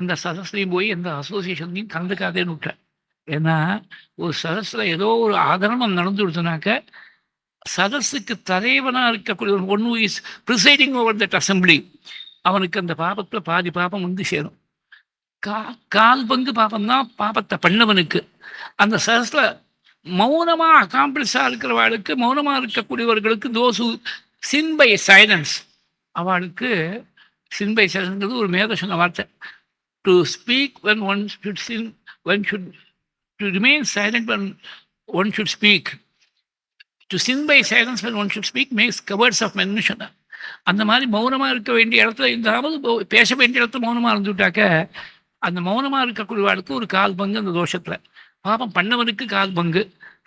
இந்த சதஸ்லையும் போய் எந்த அசோசியேஷன்லையும் கலந்துக்காதேன்னு விட்டேன். ஏன்னா ஒரு சதஸ்ல ஏதோ ஒரு ஆதரமம் நடந்து கொடுத்தனாக்க சதஸுக்கு தலைவனா இருக்கக்கூடிய ஒரு one is presiding over that assembly அவனுக்கு அந்த பாபத்துல பாதி பாபம் வந்து சேரும். கா கால் பங்கு பாபம் தான் பாபத்தை பண்ணவனுக்கு. அந்த சதஸ்ல மௌனமா அகாம்பிளிஸா இருக்கிறவாளுக்கு மௌனமா இருக்கக்கூடியவர்களுக்கு தோசு சின் பை சைலன்ஸ் அவளுக்கு சின் பை சைலன்ஸ்ங்கிறது ஒரு மேத சொன்ன வார்த்தை. To speak when one should sin one should to remain silent when one should speak to sin by silence when one should speak makes cowards of மென்னு அந்த மாதிரி மௌனமாக இருக்க வேண்டிய இடத்துல இருந்தாவது பேச வேண்டிய இடத்துல மௌனமாக இருந்துவிட்டாக்க அந்த மௌனமாக இருக்கக்கூடிய இருக்கக்கூடியவாளுக்கு ஒரு கால் பங்கு அந்த தோஷத்தில். பாபம் பண்ணவனுக்கு கால் பங்கு.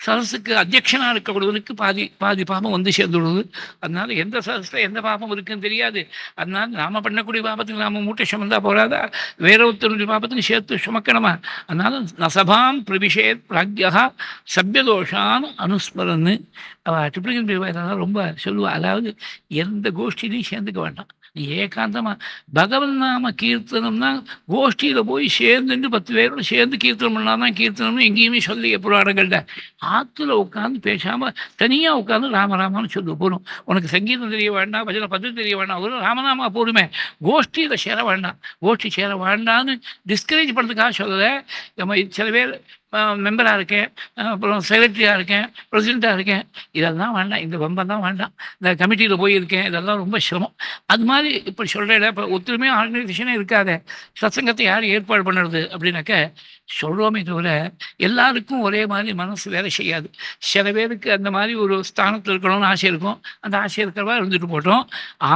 சரஸுக்கு அத்தியக்ஷனாக இருக்கக்கூடியவனுக்கு பாதி பாதி பாபம் வந்து சேர்ந்துடுது. அதனால எந்த சரஸில் எந்த பாபம் இருக்குன்னு தெரியாது. அதனால நாம பண்ணக்கூடிய பாபத்துக்கு நாம மூட்டை சுமந்தா போறாதா? வேற ஒருத்தருடைய பாபத்துக்கு சேர்த்து சுமக்கணுமா? அதனால நசபாம் பிரபிஷேத் பிராக்யா சபியதோஷான் அனுஸ்மரன்னு. அவள் ட்ரிபிளிகன் ரொம்ப சொல்லுவாள் அதாவது எந்த கோஷ்டிலையும் சேர்ந்துக்க வேண்டாம். நீ ஏகாந்தமா பகவன் நாம கீர்த்தனம்னா கோஷ்டியில போய் சேர்ந்துட்டு பத்து பேரோட சேர்ந்து கீர்த்தனம் பண்ணாதான் கீர்த்தனம்னு எங்கேயுமே சொல்லி புராணங்கள்ல ஆத்துல உட்காந்து பேசாம தனியாக உட்காந்து ராமராமான்னு சொல்லு போகணும் உனக்கு சங்கீதம் தெரிய வேண்டாம் பஜனை பதவி தெரிய வேண்டாம் ஒரு ராமநாமா போதுமே கோஷ்டியில சேர வேண்டாம் கோஷ்டி சேர வேண்டாம்னு டிஸ்கரேஜ் பண்ணுறதுக்காக சொல்லலை நம்ம சில பேர் மெம்பராக இருக்கேன். அப்புறம் செக்ரட்டரியாக இருக்கேன் ப்ரெசிடெண்ட்டாக இருக்கேன். இதெல்லாம் வேண்டாம். இந்த பம்பம் தான் வேண்டாம். இந்த கமிட்டியில் போயிருக்கேன். இதெல்லாம் ரொம்ப சிரமம். அது மாதிரி இப்போ சொல்கிறேன் இப்போ ஒத்துழைமையாக ஆர்கனைசேஷனே இருக்காது. சத்சங்கத்தை யார் ஏற்பாடு பண்ணுறது அப்படின்னாக்க சொல்கிறோமே தவிர எல்லாருக்கும் ஒரே மாதிரி மனசு வேலை செய்யாது. சில பேருக்கு அந்த மாதிரி ஒரு ஸ்தானத்தில் இருக்கணும்னு ஆசை இருக்கும். அந்த ஆசை இருக்கிறவா இருந்துட்டு போட்டோம்.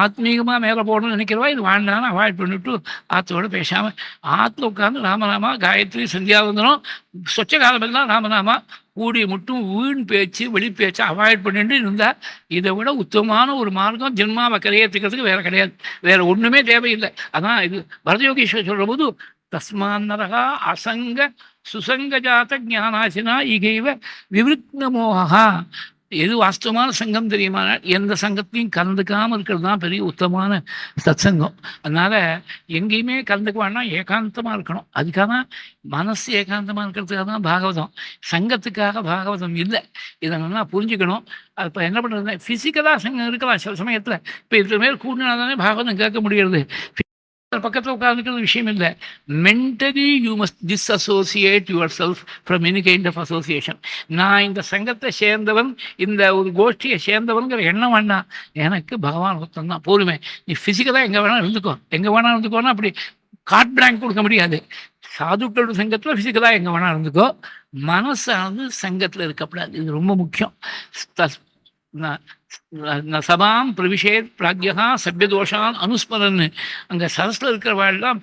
ஆத்மீகமாக மேலே போகணும்னு நினைக்கிறவா இது வேண்டாம்னு அவாய்ட் பண்ணிவிட்டு ஆத்தோடு பேசாமல் ஆற்றுல உட்காந்து ராமநாமா காயத்ரி சந்தியாவந்தனம் சொச்ச காலமெல்லாம் ராமநாமா கூடி மட்டும் வீண் பேச்சு வெளி பேச்சு அவாய்ட் பண்ணிட்டு இருந்தால் இதை விட உத்தமமான ஒரு மார்க்கம் ஜென்மாவை கரையேற்றுக்கிறதுக்கு வேற கிடையாது. வேற ஒன்றுமே தேவையில்லை. அதான் இது பரதயோகீஸ்வரர் சொல்கிற போது தஸ்மான்னரகா அசங்க சுசங்கஜாத ஞானாசினா இகைவ விவிருக்னமோகா எது வாஸ்தவமான சங்கம் தெரியுமா? எந்த சங்கத்தையும் கலந்துக்காமல் இருக்கிறது தான் பெரிய உத்தமமான சத்சங்கம். அதனால எங்கேயுமே கலந்துக்க வேணாம் ஏகாந்தமாக இருக்கணும். அதுக்காக தான் மனசு ஏகாந்தமாக இருக்கிறதுக்காக தான் பாகவதம். சங்கத்துக்காக பாகவதம் இல்லை. இதை நல்லா புரிஞ்சுக்கணும். அது இப்போ என்ன பண்ணுறது ஃபிசிக்கலாக சங்கம் இருக்கலாம். சில சமயத்தில். இப்போ இதுக்கு மேல் கூடினா தானே பாகவதம் கேட்க முடிகிறது. பக்கத்தில் உட்காந்துக்கிறது விஷயம் இல்லை. Mentally you must disassociate yourself from any kind of association நான் இந்த சங்கத்தை சேர்ந்தவன் இந்த ஒரு கோஷ்டியை சேர்ந்தவன்கிற எண்ணம் வேண்டாம். எனக்கு பகவான் ஒருத்தன் தான் போதுமே. நீ ஃபிசிக்கலாக எங்கே வேணாலும் இருந்துக்கோ. எங்கே வேணாலும் இருந்துக்கோன்னா அப்படி கார்ட் பிளாங்க் கொடுக்க முடியாது. சாதுக்களோட சங்கத்தில் ஃபிசிக்கலாக எங்கே வேணாலும் இருந்துக்கோ. மனசானது சங்கத்தில் இருக்கக்கூடாது. இது ரொம்ப முக்கியம். தஸ்- ந சபாம் பிரவிஷேத் பிராக்யா சபியதோஷான் அனுஸ்மரன் அங்கே சரஸில் இருக்கிறவாள்லாம்